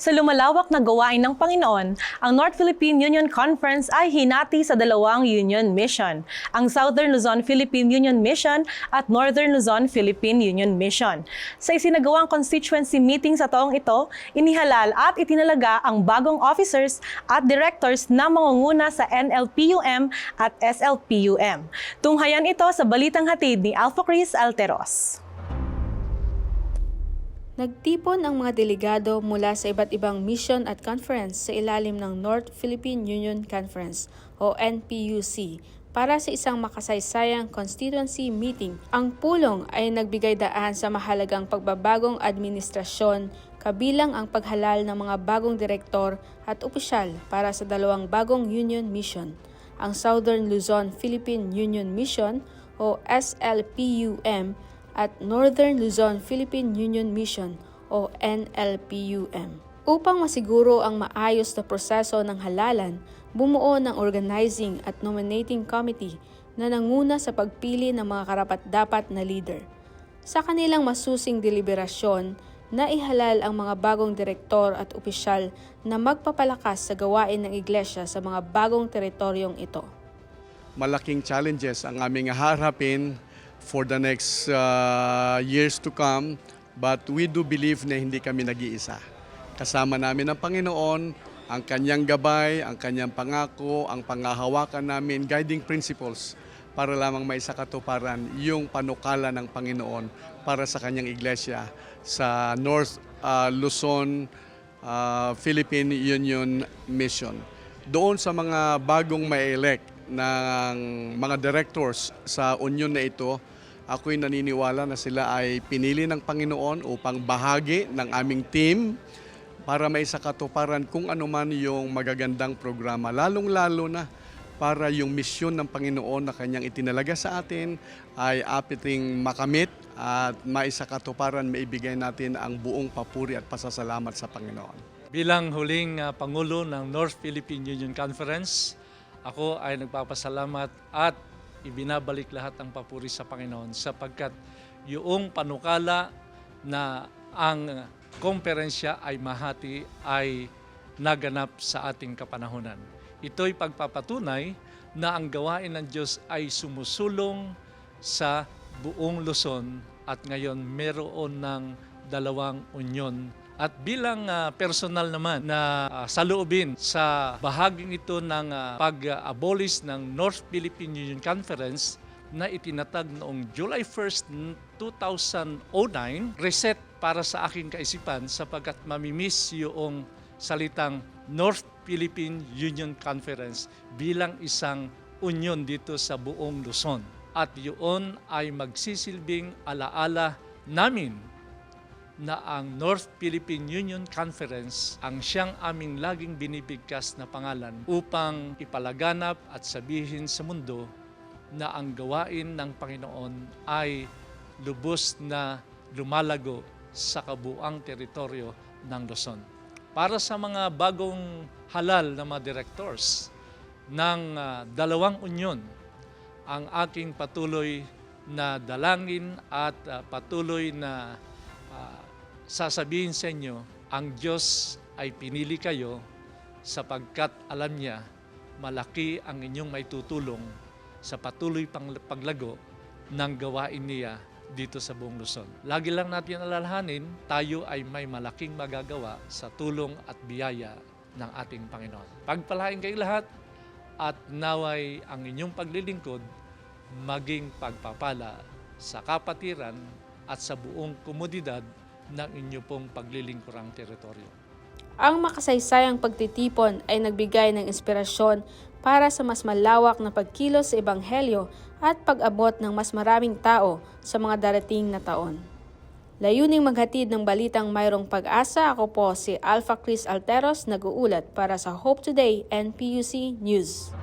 Sa lumalawak na gawain ng Panginoon, ang North Philippine Union Conference ay hinati sa dalawang union mission, ang Southern Luzon Philippine Union Mission at Northern Luzon Philippine Union Mission. Sa isinagawang constituency meeting sa taong ito, inihalal at itinalaga ang bagong officers at directors na mangunguna sa NLPUM at SLPUM. Tunghayan ito sa balitang hatid ni Alpha Chris Alteros. Nagtipon ang mga delegado mula sa iba't ibang mission at conference sa ilalim ng North Philippine Union Conference o NPUC para sa isang makasaysayang constituency meeting. Ang pulong ay nagbigay daan sa mahalagang pagbabagong administrasyon kabilang ang paghalal ng mga bagong direktor at opisyal para sa dalawang bagong union mission, ang Southern Luzon Philippine Union Mission o SLPUM at Northern Luzon Philippine Union Mission o NLPUM. Upang masiguro ang maayos na proseso ng halalan, bumuo ng organizing at nominating committee na nanguna sa pagpili ng mga karapat-dapat na leader. Sa kanilang masusing deliberasyon, naihalal ang mga bagong direktor at opisyal na magpapalakas sa gawain ng iglesia sa mga bagong teritoryong ito. malaking challenges ang aming haharapin for the next uh, years to come. But we do believe na hindi kami nag-iisa. Kasama namin ang Panginoon, ang kanyang gabay, ang kanyang pangako, ang pangahawakan namin, guiding principles para lamang may katuparan yung panukala ng Panginoon para sa kanyang iglesia sa North uh, Luzon uh, Philippine Union Mission. Doon sa mga bagong may elect ng mga directors sa union na ito, ako'y naniniwala na sila ay pinili ng Panginoon upang bahagi ng aming team para may sakatuparan kung ano man yung magagandang programa. Lalong-lalo na para yung misyon ng Panginoon na kanyang itinalaga sa atin ay apiting makamit at maisakatuparan, maibigay natin ang buong papuri at pasasalamat sa Panginoon. Bilang huling ah, Pangulo ng North Philippine Union Conference, ako ay nagpapasalamat at ibinabalik lahat ang papuri sa Panginoon sapagkat yung panukala na ang komperensya ay mahati ay naganap sa ating kapanahonan. Ito'y pagpapatunay na ang gawain ng Diyos ay sumusulong sa buong Luzon at ngayon meron ng dalawang unyon at bilang ah, personal naman na ah, saloobin sa bahaging ito ng ah, pag-abolish ng North Philippine Union Conference na itinatag noong July 1st, 2009, reset para sa aking kaisipan sapagkat mamimiss yung salitang North Philippine Union Conference bilang isang union dito sa buong Luzon. At yun ay magsisilbing alaala namin na ang North Philippine Union Conference ang siyang aming laging binibigkas na pangalan upang ipalaganap at sabihin sa mundo na ang gawain ng Panginoon ay lubos na lumalago sa kabuang teritoryo ng Luzon. Para sa mga bagong halal na mga directors ng ah, dalawang unyon, ang aking patuloy na dalangin at ah, patuloy na ah, sasabihin sa inyo, ang Diyos ay pinili kayo sapagkat alam niya malaki ang inyong may tutulong sa patuloy pang paglago ng gawain niya dito sa buong Luzon. Lagi lang natin alalahanin, tayo ay may malaking magagawa sa tulong at biyaya ng ating Panginoon. Pagpalain kayo lahat at naway ang inyong paglilingkod maging pagpapala sa kapatiran at sa buong komodidad ng inyo pong paglilingkurang teritoryo. Ang makasaysayang pagtitipon ay nagbigay ng inspirasyon para sa mas malawak na pagkilos sa Ebanghelyo at pag-abot ng mas maraming tao sa mga darating na taon. Layuning maghatid ng balitang mayroong pag-asa, ako po si Alpha Chris Alteros nag-uulat para sa Hope Today and PUC News.